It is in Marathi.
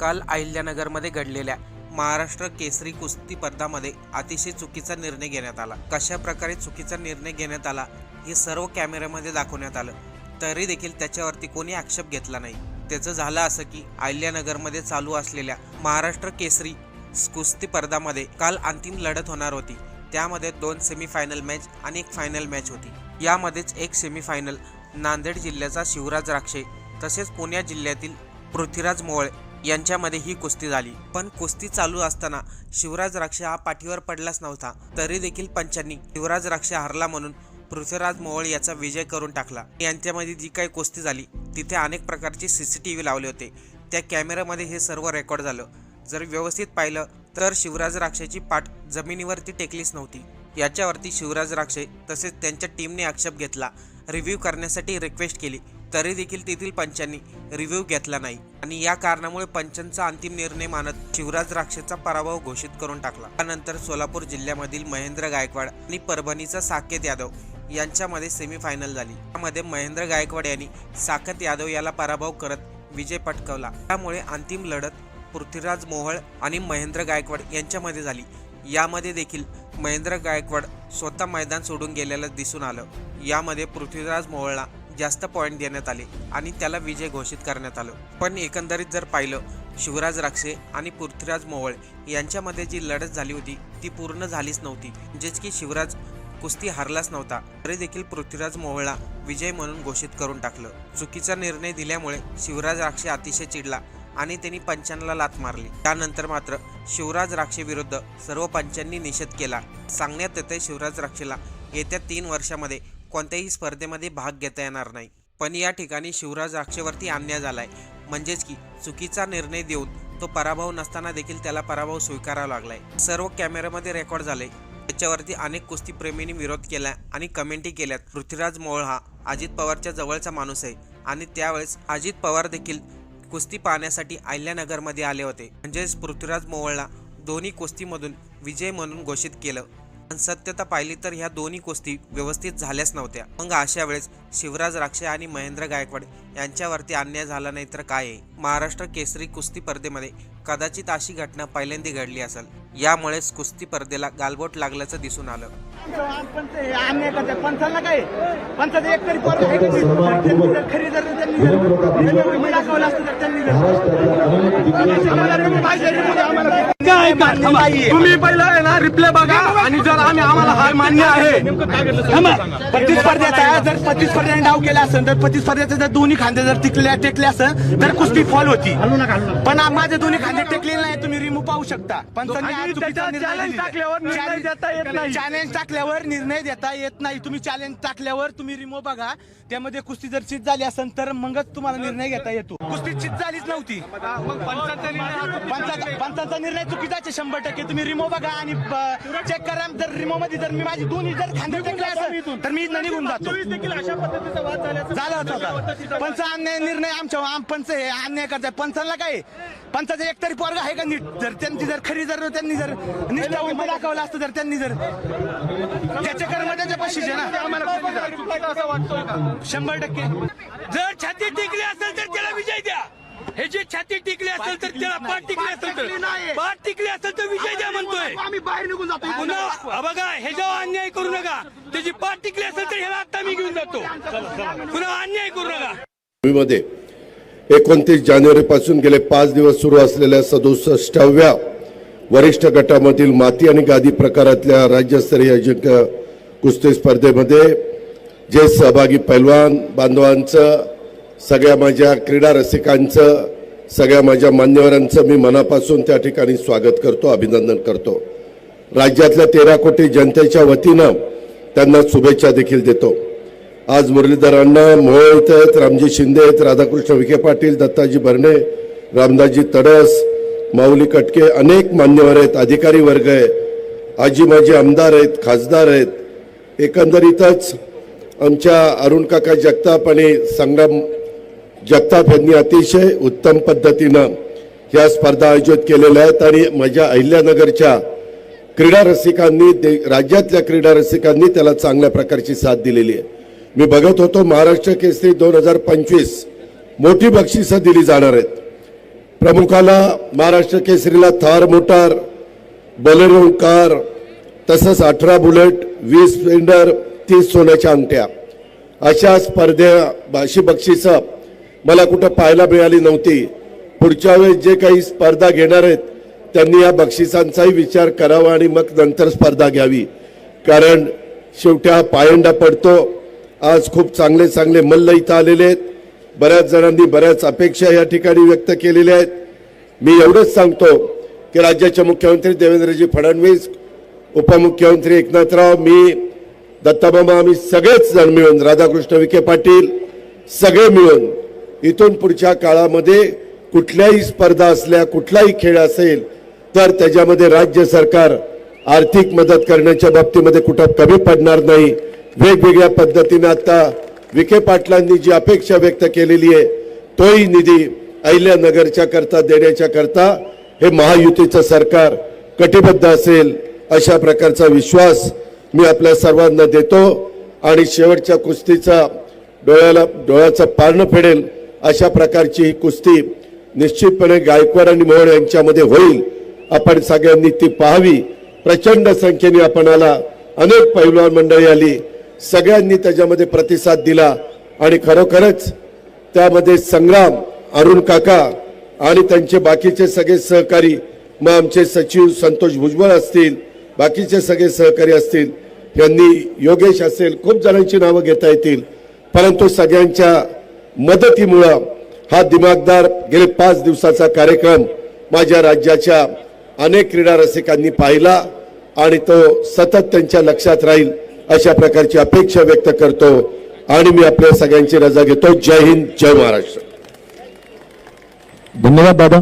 काल अहिल्यानगरमध्ये घडलेल्या महाराष्ट्र केसरी कुस्ती स्पर्धामध्ये अतिशय चुकीचा निर्णय घेण्यात आला. कशा प्रकारे चुकीचा निर्णय घेण्यात आला हे सर्व कॅमेऱ्यामध्ये दाखवण्यात आलं. तरी देखील त्याच्यावरती कोणी आक्षेप घेतला नाही. त्याचं झालं असं की अहिल्यानगरमध्ये चालू असलेल्या महाराष्ट्र केसरी कुस्ती स्पर्धामध्ये काल अंतिम लढत होणार होती. त्यामध्ये दोन सेमीफायनल मॅच आणि एक फायनल मॅच होती. यामध्येच एक सेमीफायनल नांदेड जिल्ह्याचा शिवराज राक्षे तसेच पुणे जिल्ह्यातील पृथ्वीराज मोळे यांच्यामध्ये ही कुस्ती झाली. पण कुस्ती चालू असताना शिवराज राक्षे हा पाठीवर पडलाच नव्हता. तरी देखील पंचांनी शिवराज राक्षे हरला म्हणून पृथ्वीराज मोहोळ याचा विजय करून टाकला. यांच्यामध्ये जी काही कुस्ती झाली तिथे अनेक प्रकारचे सी सी टी व्ही लावले होते. त्या कॅमेऱ्यामध्ये हे सर्व रेकॉर्ड झालं. जर व्यवस्थित पाहिलं तर शिवराज राक्षेची पाठ जमिनीवरती टेकलीच नव्हती. याच्यावरती शिवराज राक्षे तसेच त्यांच्या टीमने आक्षेप घेतला. रिव्ह्यू करण्यासाठी रिक्वेस्ट केली. तरी देखील तेथील पंचांनी रिव्ह्यू घेतला नाही. आणि या कारणामुळे पंचांचा अंतिम निर्णय मानत शिवराज राक्षसचा पराभव घोषित करून टाकला. त्यानंतर सोलापूर जिल्ह्यामधील महेंद्र गायकवाड आणि परभणीचा साकेत यादव यांच्यामध्ये सेमीफायनल झाली. त्यामध्ये महेंद्र गायकवाड यांनी साकेत यादव याला पराभव करत विजय पटकावला. त्यामुळे अंतिम लढत पृथ्वीराज मोहळ आणि महेंद्र गायकवाड यांच्यामध्ये झाली. यामध्ये देखील महेंद्र गायकवाड स्वतः मैदान सोडून गेलेलं दिसून आलं. यामध्ये पृथ्वीराज मोहळला जास्त पॉईंट देण्यात आले आणि त्याला विजय घोषित करण्यात आलं. पण एकंदरीत जर पाहिलं शिवराज राक्षे आणि पृथ्वीराज मोवळ यांच्यामध्ये जी लढत झाली होती ती पूर्ण झालीच नव्हती. जेच की शिवराज कुस्ती हारलाच नव्हता तरी देखील पृथ्वीराज मोहोळला विजय म्हणून घोषित करून टाकलं. चुकीचा निर्णय दिल्यामुळे शिवराज राक्षे अतिशय चिडला आणि त्यांनी पंचांना लात मारली. त्यानंतर मात्र शिवराज राक्षे विरुद्ध सर्व पंचांनी निषेध केला. सांगण्यात येते शिवराज राक्षेला येत्या तीन वर्षामध्ये कोणत्याही स्पर्धेमध्ये भाग घेता येणार नाही. पण या ठिकाणी शिवराज राक्षेवरती आणण्यात झालाय. म्हणजेच की चुकीचा निर्णय देऊन तो पराभव नसताना देखील त्याला पराभव स्वीकारावा लागलाय. सर्व कॅमेऱ्यामध्ये रेकॉर्ड झाले त्याच्यावरती अनेक कुस्तीप्रेमींनी विरोध केला आणि कमेंटी केल्यात. पृथ्वीराज मोळ हा अजित पवारच्या जवळचा माणूस आहे आणि त्यावेळेस अजित पवार देखील कुस्ती पाहण्यासाठी अहिल्यानगरमध्ये आले होते. म्हणजेच पृथ्वीराज मोवळला दोन्ही कुस्तीमधून विजय म्हणून घोषित केलं. आणि सत्यता पाहिली तर ह्या दोन्ही कुस्ती व्यवस्थित झाल्याच नव्हत्या. मग अशा वेळेस शिवराज राक्षे आणि महेंद्र गायकवाड यांच्यावरती अन्याय झाला नाही तर काय आहे? महाराष्ट्र केसरी कुस्ती स्पर्धेमध्ये कदाचित अशी घटना पहिल्यांदा घडली असेल. यामुळेच कुस्ती स्पर्धेला गालबोट लागल्याचं दिसून आलं. पंच खरी काय. तुम्ही पहिलं आहे ना रिप्ले बघा. आणि जर आम्ही आम्हाला हार मान्य आहे. प्रतिस्पर्ध्याचा जर प्रतिस्पर्ध्याने डाव केला असेल तर प्रतिस्पर्ध्याचे जर दोन्ही खांदे जर टिकले टेकले असेल तर कुस्ती फॉल होती. पण माझे दोन्ही खांदे टेकलेले नाही तुम्ही रिमूव्ह पाहू शकता. नाही. चॅलेंज टाकल्यावर निर्णय देता येत नाही. तुम्ही चॅलेंज टाकल्यावर तुम्ही रिमूव्ह बघा. त्यामध्ये कुस्ती जर चित झाली असेल तर मगच तुम्हाला निर्णय घेता येतो. कुस्ती चित झालीच नव्हती. पंचाचा निर्णय चुकीचाच आहे शंभर टक्के. तुम्ही रिमो बघा आणि चेक करा. जर रिमो मध्ये जर मी माझी दोन्ही जर खांदे टेकले असेल तर मी निघून जातो. अशा पद्धतीचा वाद झाल्याचं झालं होतं पंच अन्याय निर्णय आमच्या आम पंच हे अन्याय करताय पंचाला काय? पंचाचा एक तरी पोरगा आहे का नीट? जर त्यांची जर खरी जर त्यांनी जर निष्ठा उभं दाखवलं असतं तर त्यांनी जर त्याचे कर्म त्याच्या पशीचे ना? का? शंभर टक्के. जर छाती टिकली असेल तर त्याला विजय द्या. हे जे छाती टिकली असेल तर त्याला पाठ टिकली असेल तर पाठ टिकली असेल तर विजय द्या म्हणतोय. आम्ही बाहेर निघून जातो पुन्हा हा बघा हे जेव्हा अन्याय करू नका त्याची पाठ टिकली असेल तर ह्याला आता मी घेऊन जातो. पुन्हा अन्याय करू नका. मध्ये एकोणतीस जानेवारीपासून गेले पाच दिवस सुरू असलेल्या सदुसष्टाव्या वरिष्ठ गटामधील माती आणि गादी प्रकारातल्या राज्यस्तरीय अजिंक्य कुस्ती स्पर्धेमध्ये जे सहभागी पैलवान बांधवांचं सगळ्या माझ्या क्रीडा रसिकांचं सगळ्या माझ्या मान्यवरांचं मी मनापासून त्या ठिकाणी स्वागत करतो अभिनंदन करतो. राज्यातल्या तेरा कोटी जनतेच्या वतीनं त्यांना शुभेच्छा देखील देतो. आज मुरलीधर अण्णा मोहोळ इथं आहेत रामजी शिंदे आहेत राधाकृष्ण विखे पाटील दत्ताजी भरणे रामदासजी तडस माऊली कटके अनेक मान्यवर आहेत अधिकारी वर्ग आहे आजी माजी आमदार आहेत खासदार आहेत. एकंदरीतच आमच्या अरुण काका जगताप आणि संग्राम जगताप यांनी अतिशय उत्तम पद्धतीनं या स्पर्धा आयोजित केलेल्या आहेत आणि माझ्या अहिल्यानगरच्या क्रीडा रसिकांनी दे- राज्यातल्या क्रीडा रसिकांनी त्याला चांगल्या प्रकारची साथ दिलेली आहे. मी बघत होतो महाराष्ट्र केसरी दोन हजार पंचवीस मोठी बक्षिसं दिली जाणार आहेत. प्रमुखाला महाराष्ट्र केसरीला थार मोटार बलेरो कार तसंच अठरा बुलेट वीस स्प्लेंडर तीस सोन्याच्या अंगठ्या. अशा स्पर्धे अशी बक्षिसं मला कुठं पाहायला मिळाली नव्हती. पुढच्या वेळेस जे काही स्पर्धा घेणार आहेत त्यांनी या बक्षिसांचाही विचार करावा आणि मग नंतर स्पर्धा घ्यावी. कारण शेवटी हा पायंडा पडतो. आज खूप चांगले चांगले मल्ल इथं आलेले आहेत. बऱ्याच जणांनी बऱ्याच अपेक्षा या ठिकाणी व्यक्त केलेल्या आहेत. मी एवढंच सांगतो की राज्याचे मुख्यमंत्री देवेंद्रजी फडणवीस उपमुख्यमंत्री एकनाथराव मी दत्ताबाबा आम्ही सगळेच जण मिळून राधाकृष्ण विखे पाटील सगळे मिळून इथून पुढच्या काळामध्ये कुठल्याही स्पर्धा असल्या कुठलाही खेळ असेल तर त्याच्यामध्ये राज्य सरकार आर्थिक मदत करण्याच्या बाबतीमध्ये कुठं कमी पडणार नाही. वेगवेगळ्या पद्धतीने आता विखे पाटलांनी जी अपेक्षा व्यक्त केलेली आहे तोही निधी अहिल्यानगरच्या करता देण्याच्या करता हे महायुतीचं सरकार कटिबद्ध असेल अशा प्रकारचा विश्वास मी आपल्या सर्वांना देतो. आणि शेवटच्या कुस्तीचा डोळ्याला डोळ्याचं पारणं फेडेल अशा प्रकारची ही कुस्ती निश्चितपणे गायकवाड आणि मोहन यांच्यामध्ये होईल. आपण सगळ्यांनी ती पाहावी. प्रचंड संख्येने आपण आला. अनेक पैलवान मंडळी आली. सगळ्यांनी त्याच्यामध्ये प्रतिसाद दिला. आणि खरोखरच त्यामध्ये संग्राम अरुण काका आणि त्यांचे बाकीचे सगळे सहकारी मग आमचे सचिव संतोष भुजबळ असतील बाकीचे सगळे सहकारी असतील यांनी योगेश असेल खूप जणांची नावं घेता येतील. परंतु सगळ्यांच्या मदतीमुळं हा दिमागदार गेले पाच दिवसाचा कार्यक्रम माझ्या राज्याच्या अनेक क्रीडा रसिकांनी पाहिला आणि तो सतत त्यांच्या लक्षात राहील अशा प्रकारची अपेक्षा व्यक्त करतो. आणि मी आपल्या सगळ्यांची रजा घेतो. जय हिंद जय महाराष्ट्र. धन्यवाद दादा.